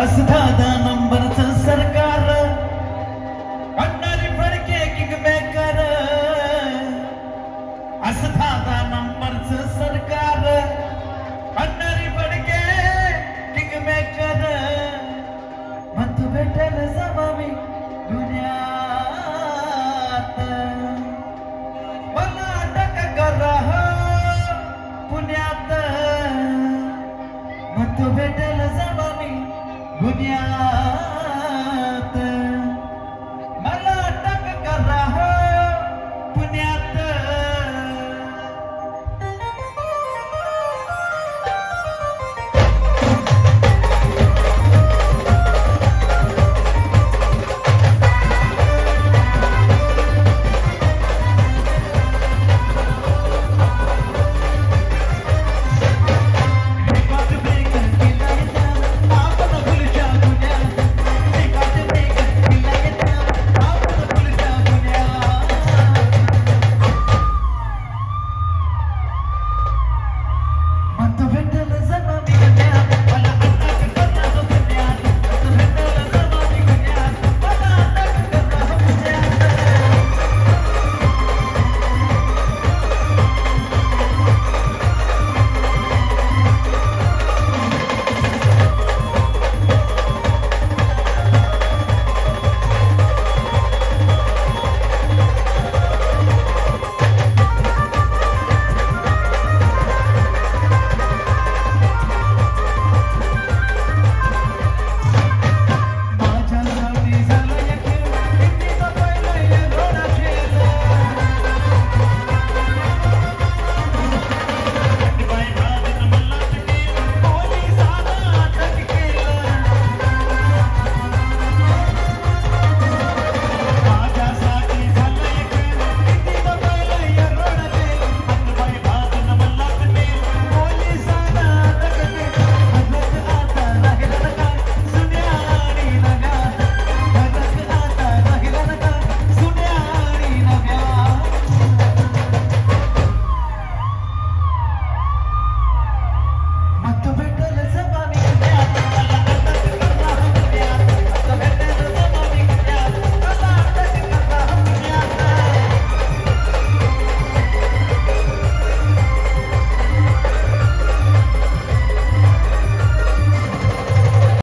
असदादा नंबरचं सरकार. आणणारी फडके किंग मेकर असदादा नंबरचं सरकार. आणणारी फडके किंग मेकर मत भेटेल जमावी दुनियात. मला अटक करा पुण्यात. मत भेटेल जमावी दुनियात